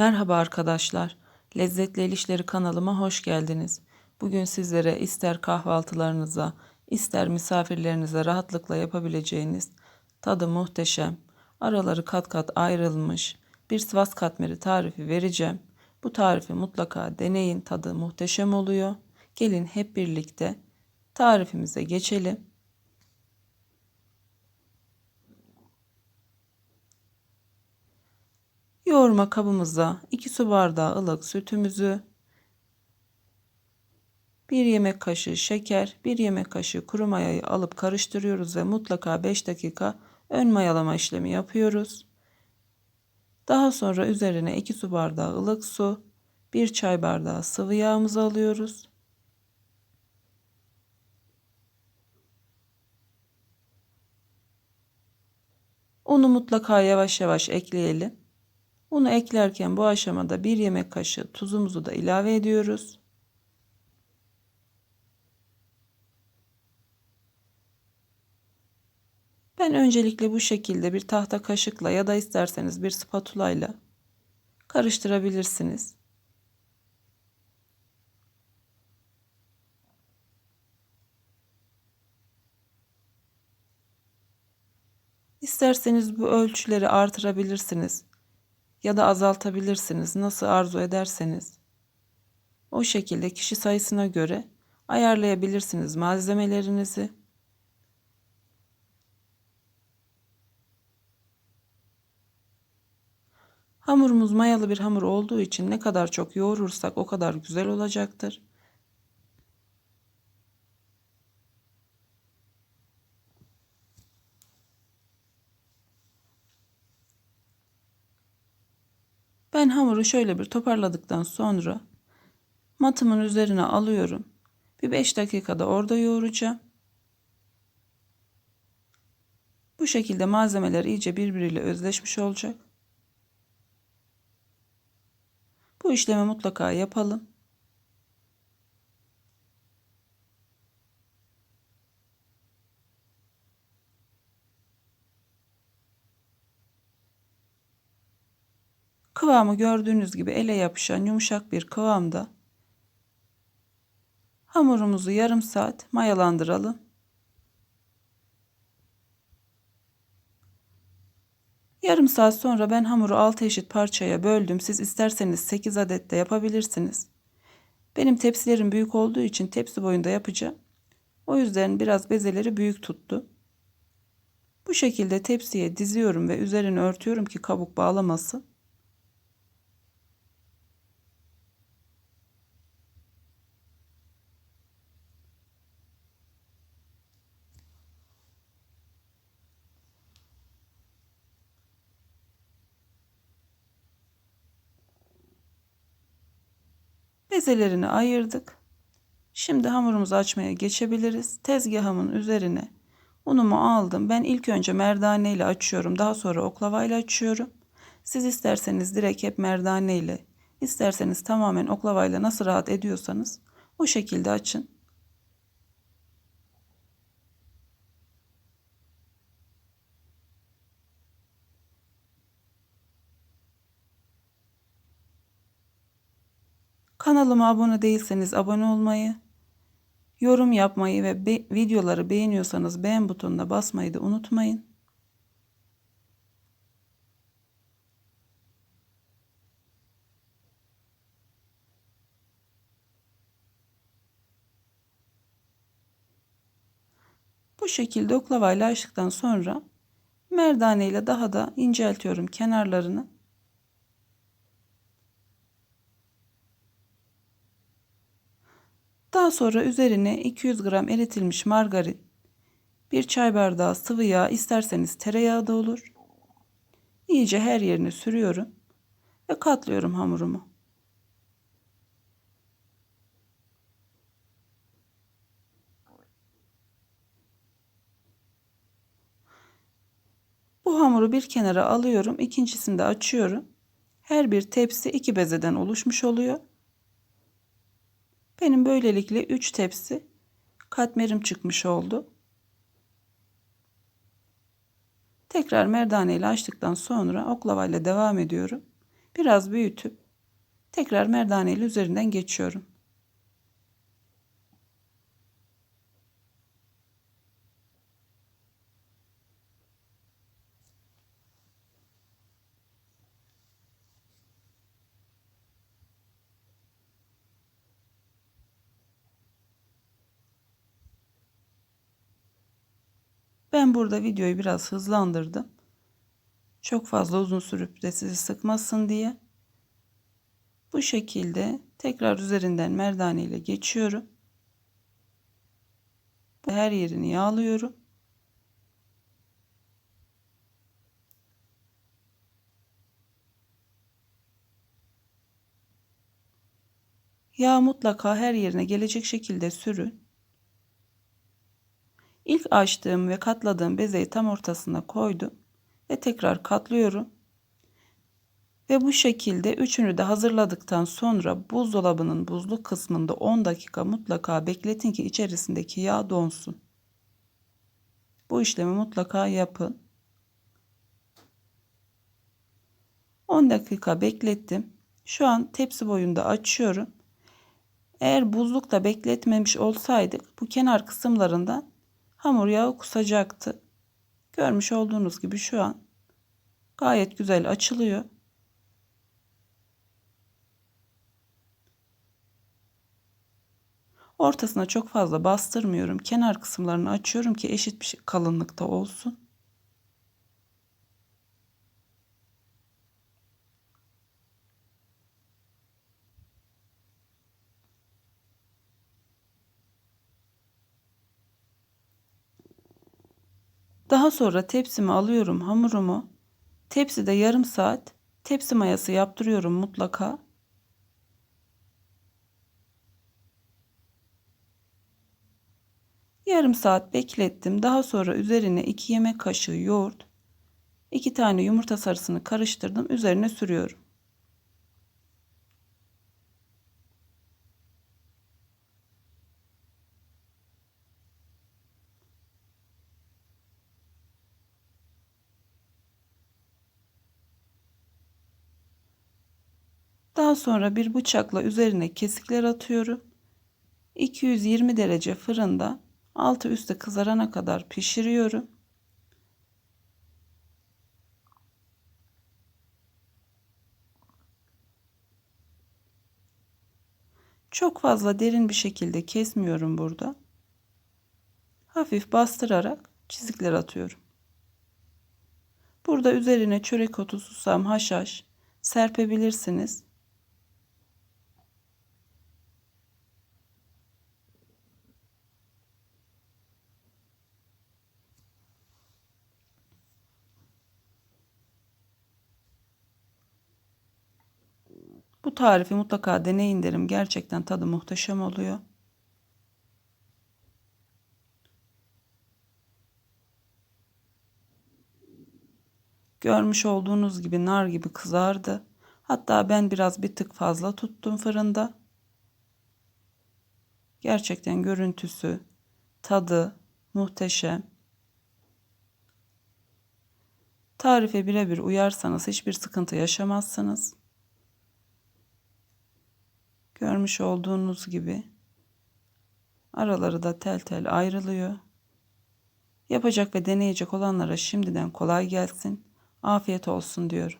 Merhaba arkadaşlar. Lezzetli El kanalıma hoş geldiniz. Bugün sizlere ister kahvaltılarınıza, ister misafirlerinize rahatlıkla yapabileceğiniz tadı muhteşem, araları kat kat ayrılmış bir Sivas katmeri tarifi vereceğim. Bu tarifi mutlaka deneyin. Tadı muhteşem oluyor. Gelin hep birlikte tarifimize geçelim. Yoğurma kabımıza 2 su bardağı ılık sütümüzü, 1 yemek kaşığı şeker, 1 yemek kaşığı kuru mayayı alıp karıştırıyoruz ve mutlaka 5 dakika ön mayalama işlemi yapıyoruz. Daha sonra üzerine 2 su bardağı ılık su, 1 çay bardağı sıvı yağımızı alıyoruz. Unu mutlaka yavaş yavaş ekleyelim. Unu eklerken bu aşamada bir yemek kaşığı tuzumuzu da ilave ediyoruz. Ben öncelikle bu şekilde bir tahta kaşıkla ya da isterseniz bir spatula ile karıştırabilirsiniz. İsterseniz bu ölçüleri artırabilirsiniz ya da azaltabilirsiniz nasıl arzu ederseniz. O şekilde kişi sayısına göre ayarlayabilirsiniz malzemelerinizi. Hamurumuz mayalı bir hamur olduğu için ne kadar çok yoğurursak o kadar güzel olacaktır. Ben hamuru şöyle bir toparladıktan sonra matımın üzerine alıyorum. Bir 5 dakikada orada yoğuracağım. Bu şekilde malzemeler iyice birbiriyle özleşmiş olacak. Bu işlemi mutlaka yapalım. Kıvamı gördüğünüz gibi ele yapışan yumuşak bir kıvamda. Hamurumuzu yarım saat mayalandıralım. Yarım saat sonra ben hamuru 6 eşit parçaya böldüm. Siz isterseniz 8 adet de yapabilirsiniz. Benim tepsilerim büyük olduğu için tepsi boyunda yapacağım. O yüzden biraz bezeleri büyük tuttu. Bu şekilde tepsiye diziyorum ve üzerini örtüyorum ki kabuk bağlamasın. Bezelerini ayırdık. Şimdi hamurumuzu açmaya geçebiliriz. Tezgahımın üzerine unumu aldım. Ben ilk önce merdane ile açıyorum. Daha sonra oklava ile açıyorum. Siz isterseniz direkt hep merdane ile, isterseniz tamamen oklava ile nasıl rahat ediyorsanız o şekilde açın. Kanalıma abone değilseniz abone olmayı, yorum yapmayı ve be videoları beğeniyorsanız beğen butonuna basmayı da unutmayın. Bu şekilde oklavayla açtıktan sonra merdane ile daha da inceltiyorum kenarlarını. Daha sonra üzerine 200 gram eritilmiş margarin, bir çay bardağı sıvı yağ isterseniz tereyağı da olur. İyice her yerine sürüyorum ve katlıyorum hamurumu. Bu hamuru bir kenara alıyorum. ikincisini de açıyorum. Her bir tepsi iki bezeden oluşmuş oluyor. Benim böylelikle 3 tepsi katmerim çıkmış oldu. Tekrar merdane ile açtıktan sonra oklava ile devam ediyorum. Biraz büyütüp tekrar merdane ile üzerinden geçiyorum. Ben burada videoyu biraz hızlandırdım. Çok fazla uzun sürüp de sizi sıkmasın diye. Bu şekilde tekrar üzerinden merdane ile geçiyorum. Her yerini yağlıyorum. Yağ mutlaka her yerine gelecek şekilde sürün. İlk açtığım ve katladığım bezeyi tam ortasına koydum ve tekrar katlıyorum. Ve bu şekilde üçünü de hazırladıktan sonra buzdolabının buzluk kısmında 10 dakika mutlaka bekletin ki içerisindeki yağ donsun. Bu işlemi mutlaka yapın. 10 dakika beklettim. Şu an tepsi boyunda açıyorum. Eğer buzlukta bekletmemiş olsaydık bu kenar kısımlarından hamur yağı kusacaktı. Görmüş olduğunuz gibi şu an gayet güzel açılıyor. Ortasına çok fazla bastırmıyorum. Kenar kısımlarını açıyorum ki eşit bir kalınlıkta olsun. Daha sonra tepsimi alıyorum hamurumu. Tepside yarım saat tepsi mayası yaptırıyorum mutlaka. Yarım saat beklettim. Daha sonra üzerine 2 yemek kaşığı yoğurt, 2 tane yumurta sarısını karıştırdım. Üzerine sürüyorum. Daha sonra bir bıçakla üzerine kesikler atıyorum. 220 derece fırında altı üstte kızarana kadar pişiriyorum. Çok fazla derin bir şekilde kesmiyorum burada. Hafif bastırarak çizikler atıyorum. Burada üzerine çörek otu, susam, haşhaş serpebilirsiniz. Bu tarifi mutlaka deneyin derim. Gerçekten tadı muhteşem oluyor. Görmüş olduğunuz gibi nar gibi kızardı. Hatta ben biraz bir tık fazla tuttum fırında. Gerçekten görüntüsü, tadı muhteşem. Tarife birebir uyarsanız hiçbir sıkıntı yaşamazsınız. Görmüş olduğunuz gibi araları da tel tel ayrılıyor. Yapacak ve deneyecek olanlara şimdiden kolay gelsin. Afiyet olsun diyorum.